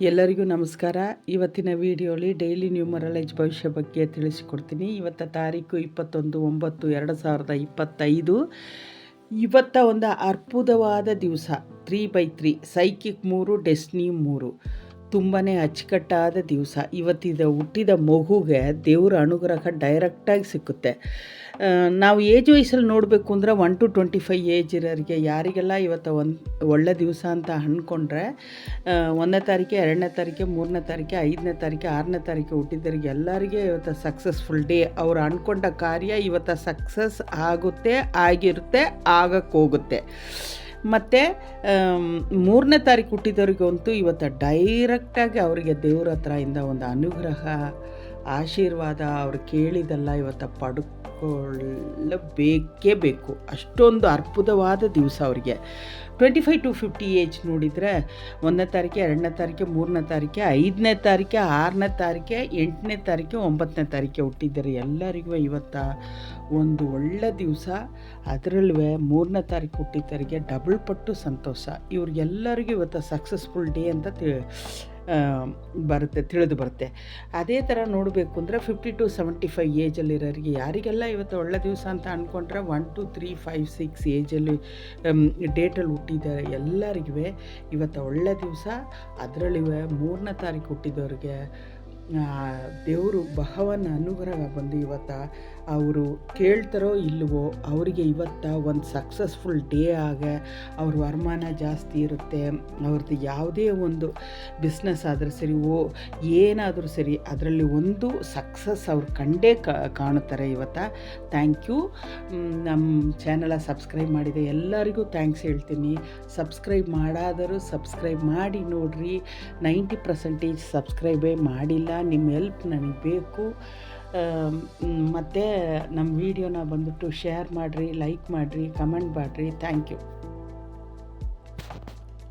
ಎಲ್ಲರಿಗೂ ನಮಸ್ಕಾರ. ಇವತ್ತಿನ ವಿಡಿಯೋಲಿ ಡೈಲಿ ನ್ಯೂಮರಲೈಜ್ ಭವಿಷ್ಯ ಬಗ್ಗೆ ತಿಳಿಸಿಕೊಡ್ತೀನಿ. ಇವತ್ತ ತಾರೀಕು ಇಪ್ಪತ್ತೊಂದು ಒಂಬತ್ತು ಎರಡು ಸಾವಿರದ ಇಪ್ಪತ್ತೈದು. ಇವತ್ತ ಒಂದು ಅರ್ಭುತವಾದ ದಿವಸ. ತ್ರೀ ಬೈ ತ್ರೀ ಸೈಕಿಕ್ ಮೂರು ಡೆಸ್ನಿ ಮೂರು. ತುಂಬಾ ಅಚ್ಚುಕಟ್ಟಾದ ದಿವಸ. ಇವತ್ತಿದ ಹುಟ್ಟಿದ ಮಗುಗೆ ದೇವರ ಅನುಗ್ರಹ ಡೈರೆಕ್ಟಾಗಿ ಸಿಕ್ಕುತ್ತೆ. ನಾವು ಏಜ್ ವಯಸ್ಸಲ್ಲಿ ನೋಡಬೇಕು ಅಂದರೆ one to twenty five age ಇರೋರಿಗೆ ಯಾರಿಗೆಲ್ಲ ಇವತ್ತು ಒಂದು ಒಳ್ಳೆ ದಿವಸ ಅಂತ ಅಂದ್ಕೊಂಡ್ರೆ ಒಂದನೇ ತಾರೀಕು ಎರಡನೇ ತಾರೀಕು ಮೂರನೇ ತಾರೀಕು ಐದನೇ ತಾರೀಕು ಆರನೇ ತಾರೀಕು ಹುಟ್ಟಿದವರಿಗೆ ಎಲ್ಲರಿಗೆ ಇವತ್ತು ಸಕ್ಸಸ್ಫುಲ್ ಡೇ ಅವ್ರು ಅಂದ್ಕೊಂಡ ಕಾರ್ಯ ಇವತ್ತು ಸಕ್ಸಸ್ ಆಗುತ್ತೆ, ಆಗಿರುತ್ತೆ ಆಗಕ್ಕೆ ಹೋಗುತ್ತೆ. ಮತ್ತು ಮೂರನೇ ತಾರೀಕು ಹುಟ್ಟಿದವ್ರಿಗಂತೂ ಇವತ್ತು ಡೈರೆಕ್ಟಾಗಿ ಅವರಿಗೆ ದೇವ್ರ ಹತ್ರ ಇಂದ ಒಂದು ಅನುಗ್ರಹ, ಆಶೀರ್ವಾದ ಅವ್ರು ಕೇಳಿದೆಲ್ಲ ಇವತ್ತು ಪಡ್ಕೊಳ್ಳಬೇಕೇ ಬೇಕು. ಅಷ್ಟೊಂದು ಅದ್ಭುತವಾದ ದಿವಸ ಅವರಿಗೆ. Twenty five to fifty age ನೋಡಿದರೆ ಒಂದನೇ ತಾರೀಕು ಎರಡನೇ ತಾರೀಕು ಮೂರನೇ ತಾರೀಕು ಐದನೇ ತಾರೀಕು ಆರನೇ ತಾರೀಕು ಎಂಟನೇ ತಾರೀಕು ಒಂಬತ್ತನೇ ತಾರೀಕು ಹುಟ್ಟಿದ್ದಾರೆ. ಎಲ್ಲರಿಗೂ ಇವತ್ತ ಒಂದು ಒಳ್ಳೆ ದಿವಸ. ಅದರಲ್ಲೂ ಮೂರನೇ ತಾರೀಕು ಹುಟ್ಟಿದ್ದವರಿಗೆ ಡಬಲ್ ಪಟ್ಟು ಸಂತೋಷ. ಇವ್ರಿಗೆಲ್ಲರಿಗೂ ಇವತ್ತು ಸಕ್ಸಸ್ಫುಲ್ ಡೇ ಅಂತ ತಿ ಬರುತ್ತೆ, ತಿಳಿದು ಬರುತ್ತೆ. ಅದೇ ಥರ ನೋಡಬೇಕು ಅಂದರೆ ಫಿಫ್ಟಿ ಟು ಸೆವೆಂಟಿ ಫೈವ್ ಏಜಲ್ಲಿರೋರಿಗೆ ಯಾರಿಗೆಲ್ಲ ಇವತ್ತು ಒಳ್ಳೆ ದಿವಸ ಅಂತ ಅಂದ್ಕೊಂಡ್ರೆ one two three five six ಏಜಲ್ಲಿ ಡೇಟಲ್ಲಿ ಹುಟ್ಟಿದ್ದಾರೆ ಎಲ್ಲರಿಗೂ ಇವತ್ತು ಒಳ್ಳೆ ದಿವಸ, ಅದರಲ್ಲಿವೆ ಮೂರನೇ ತಾರೀಕು ಹುಟ್ಟಿದವ್ರಿಗೆ ದೇವರು ಬಹವನ ಅನುಗ್ರಹ ಬಂದು ಇವತ್ತು ಅವರು ಕೇಳ್ತಾರೋ ಇಲ್ಲವೋ ಅವರಿಗೆ ಇವತ್ತು ಒಂದು ಸಕ್ಸಸ್ಫುಲ್ ಡೇ ಆಗ ಅವ್ರ ವರಮಾನ ಜಾಸ್ತಿ ಇರುತ್ತೆ. ಅವ್ರದ್ದು ಯಾವುದೇ ಒಂದು ಬಿಸ್ನೆಸ್ ಆದರೂ ಸರಿ, ಓ, ಏನಾದರೂ ಸರಿ, ಅದರಲ್ಲಿ ಒಂದು ಸಕ್ಸಸ್ ಅವ್ರು ಕಂಡೇ ಕಾಣುತ್ತಾರೆ ಇವತ್ತು. ಥ್ಯಾಂಕ್ ಯು ನಮ್ಮ ಚಾನಲ ಸಬ್ಸ್ಕ್ರೈಬ್ ಮಾಡಿದೆ ಎಲ್ಲರಿಗೂ ಥ್ಯಾಂಕ್ಸ್ ಹೇಳ್ತೀನಿ. ಸಬ್ಸ್ಕ್ರೈಬ್ ಮಾಡಾದರೂ ಸಬ್ಸ್ಕ್ರೈಬ್ ಮಾಡಿ ನೋಡ್ರಿ. ನೈಂಟಿ ಪರ್ಸೆಂಟೇಜ್ ಸಬ್ಸ್ಕ್ರೈಬೇ ಮಾಡಿಲ್ಲ ನಿಮ್ಮ ಹೆಲ್ಪ್ ನನಗೆ ಬೇಕು. ಮತ್ತು ನಮ್ಮ ವೀಡಿಯೋನ ಬಂದುಬಿಟ್ಟು ಶೇರ್ ಮಾಡಿರಿ ಲೈಕ್ ಮಾಡಿರಿ ಕಮೆಂಟ್ ಮಾಡಿರಿ. Thank you